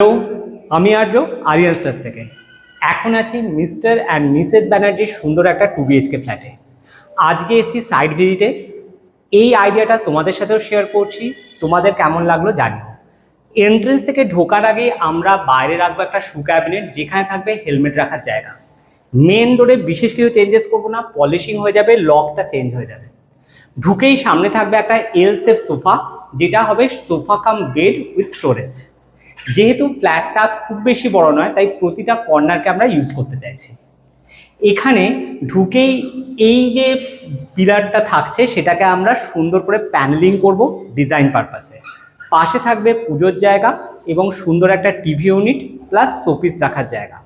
Hello আমি আর্য Aryan stars থেকে। এখন আছি মিস্টার অ্যান্ড মিসেস ব্যানার্জির সুন্দর একটা টু বিএইচকে ফ্ল্যাটে আজকে এসেছি সাইড ভিজিটে এই আইডিয়াটা তোমাদের সাথেও শেয়ার করছি, তোমাদের কেমন লাগল জানিও এন্ট্রেন্স থেকে ঢোকার আগে আমরা বাইরে রাখব একটা শু ক্যাবিনেট যেখানে থাকবে হেলমেট রাখার জায়গা। মেন ডোরে বিশেষ কিছু চেঞ্জেস করব না পলিশিং হয়ে যাবে লকটা চেঞ্জ হয়ে যাবে। ঢুকেই সামনে থাকবে একটা এল সেফ সোফা যেটা হবে sofa cum bed with storage যেহেতু ফ্ল্যাটটা খুব বেশি বড় নয়, তাই প্রতিটা কর্নারকে আমরা ইউজ করতে চাইছি। এখানে ঢুকেই এই যে পিলারটা থাকছে, সেটাকে আমরা সুন্দর করে প্যানেলিং করব ডিজাইন পারপাসে পাশে থাকবে পুজোর জায়গা এবং সুন্দর একটা টিভি ইউনিট প্লাস শোপিস রাখার জায়গা।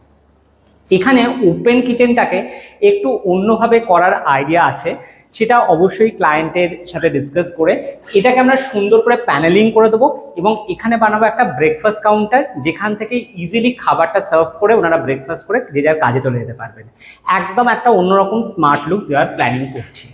এখানে ওপেন কিচেনটাকে একটু অন্যভাবে করার আইডিয়া আছে। সেটা অবশ্যই ক্লায়েন্টের সাথে ডিসকাস করে এটাকে আমরা সুন্দর করে প্যানেলিং করে দেবো এবং এখানে বানাবো একটা ব্রেকফাস্ট কাউন্টার যেখান থেকে ইজিলি খাবারটা সার্ভ করে ওনারা ব্রেকফাস্ট করে যে যার কাজে চলে যেতে পারবেন। একদম একটা অন্যরকম স্মার্ট লুকস দেওয়ার প্ল্যানিং করছি।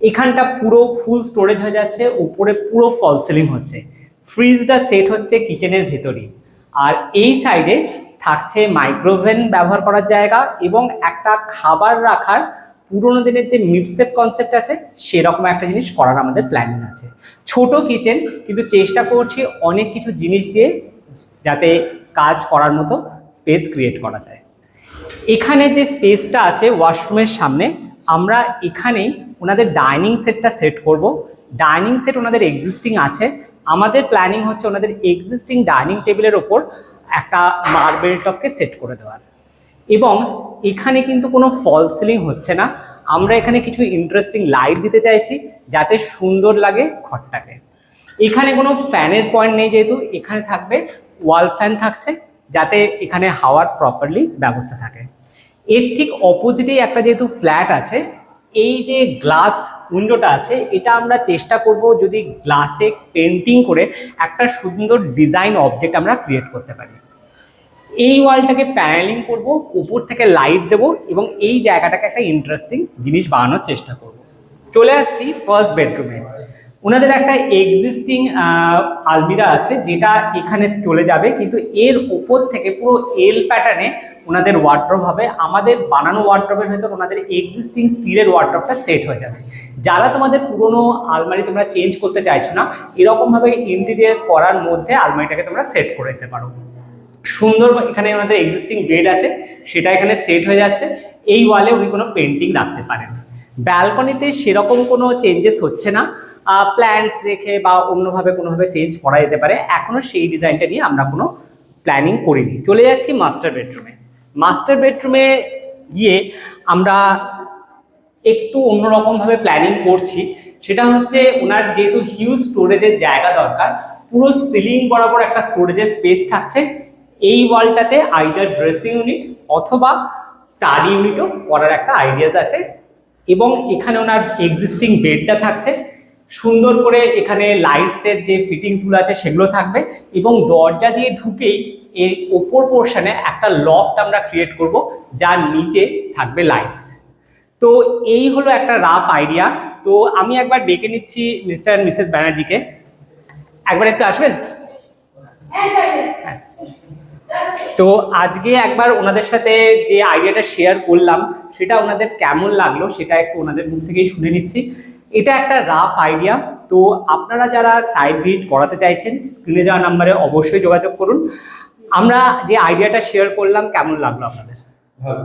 এখানটা পুরো ফুল স্টোরেজ হয়ে যাচ্ছে, উপরে পুরো ফল সিলিং হচ্ছে। ফ্রিজটা সেট হচ্ছে কিচেনের ভেতরই। আর এই সাইডে থাকছে মাইক্রোওভেন ব্যবহার করার জায়গা এবং একটা খাবার রাখার পুরোনো দিনের যে মিডসেপ কনসেপ্ট আছে, সেরকম একটা জিনিস করার আমাদের প্ল্যানিং আছে। ছোট কিচেন কিন্তু চেষ্টা করছি অনেক কিছু জিনিস দিয়ে যাতে কাজ করার মতো স্পেস ক্রিয়েট করা যায়। এখানে যে স্পেসটা আছে ওয়াশরুমের সামনে, আমরা এখানেই ওনাদের ডাইনিং সেটটা সেট করব। ডাইনিং সেট ওনাদের এক্সিস্টিং আছে। আমাদের প্ল্যানিং হচ্ছে ওনাদের এক্সিস্টিং ডাইনিং টেবিলের ওপর একটা মার্বেল টপকে সেট করে দেওয়ার। এবং এখানে কিন্তু কোনো ফল সিলিং হচ্ছে না। আমরা এখানে কিছু ইন্টারেস্টিং লাইট দিতে চাইছি, যাতে সুন্দর লাগে ঘরটাকে। এখানে কোনো ফ্যানের পয়েন্ট নেই যেহেতু, এখানে থাকবে ওয়াল ফ্যান থাকছে, যাতে এখানে হাওয়ার প্রপারলি ব্যবস্থা থাকে। এর ঠিক অপোজিটেই একটা যেহেতু ফ্ল্যাট আছে, এই যে গ্লাস উইন্ডোটা আছে, এটা আমরা চেষ্টা করব যদি গ্লাসে পেন্টিং করে একটা সুন্দর ডিজাইন অবজেক্ট আমরা ক্রিয়েট করতে পারি। এই ওয়ালটাকে প্যানেলিং করব, উপর থেকে লাইট দেব এবং এই জায়গাটাকে একটা ইন্টারেস্টিং জিনিস বানানোর চেষ্টা করব। চলে আসছি ফার্স্ট বেডরুমে ওনাদের একটা এক্সিস্টিং আলমিরা আছে যেটা এখানে চলে যাবে, কিন্তু এর ওপর থেকে পুরো এল প্যাটার্নে ওনাদের ওয়ার্ড্রপ হবে। আমাদের বানানো ওয়ার্ড্রপের ভেতর ওনাদের এক্সিস্টিং স্টিলের ওয়ার্ড্রপটা সেট হয়ে যাবে। যারা তোমাদের পুরনো আলমারি তোমরা চেঞ্জ করতে চাইছো না, এরকমভাবে ইন্টেরিয়ার করার মধ্যে আলমারিটাকে তোমরা সেট করে দিতে পারো। সুন্দর এখানে ওনাদের এক্সিস্টিং বেড আছে, সেটা এখানে সেট হয়ে যাচ্ছে। এই ওয়ালে উনি কোনো পেন্টিং রাখতে পারেন। ব্যালকনিতে সেরকম কোনো চেঞ্জেস হচ্ছে না। প্ল্যান্টস রেখে বা অন্যভাবে কোনোভাবে চেঞ্জ করা যেতে পারে। এখনও সেই ডিজাইনটা নিয়ে আমরা কোনো প্ল্যানিং করিনি। চলে যাচ্ছি মাস্টার বেডরুমে মাস্টার বেডরুমে গিয়ে আমরা একটু অন্যরকমভাবে প্ল্যানিং করছি। সেটা হচ্ছে ওনার যেহেতু হিউজ স্টোরেজের জায়গা দরকার, পুরো সিলিং বরাবর একটা স্টোরেজের স্পেস থাকছে। এই ওয়ালটাতে আইদার ড্রেসিং ইউনিট অথবা স্টাডি ইউনিটও করার একটা আইডিয়াস আছে এবং এখানে ওনার এক্সিস্টিং বেডটা থাকছে। সুন্দর করে এখানে লাইটসের যে ফিটিংসগুলো আছে সেগুলো থাকবে এবং দরজা দিয়ে ঢুকেই এর ওপর পোর্শনে একটা লফট আমরা ক্রিয়েট করব যার নিচে থাকবে লাইটস তো এই হলো একটা রাফ আইডিয়া তো আমি একবার ডেকে নিচ্ছি মিস্টার অ্যান্ড মিসেস ব্যানার্জিকে। একবার একটু আসবেন? তো আজকে একবার ওনাদের সাথে যে আইডিয়াটা শেয়ার করলাম, সেটা ওনাদের কেমন লাগল সেটা একটু ওনাদের মুখ থেকেই শুনে নিচ্ছি। এটা একটা রাফ আইডিয়া তো আপনারা যারা সাইড ভিজিট করাতে চাইছেন স্ক্রিনে যাওয়া নাম্বারে অবশ্যই যোগাযোগ করুন। আমরা যে আইডিয়াটা শেয়ার করলাম, কেমন লাগল আপনাদের? ভালো।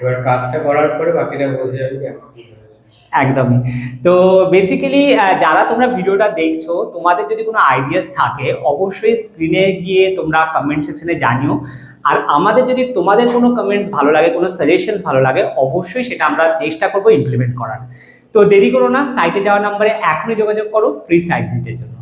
এবার কাজটা করার পরে বাকিটা বোঝা যাবে একদমই। তো বেসিক্যালি যারা তোমরা ভিডিওটা দেখছ, তোমাদের যদি কোনো আইডিয়াস থাকে, অবশ্যই স্ক্রিনে গিয়ে তোমরা কমেন্ট সেকশনে জানিও। আর আমাদের যদি তোমাদের কোনো কমেন্টস ভালো লাগে, কোনো সাজেশনস ভালো লাগে, অবশ্যই সেটা আমরা চেষ্টা করব ইমপ্লিমেন্ট করার। তো দেরি করো না সাইটে যাওয়া নাম্বারে এখনই যোগাযোগ করো ফ্রি সাইট ভিজিটের জন্য।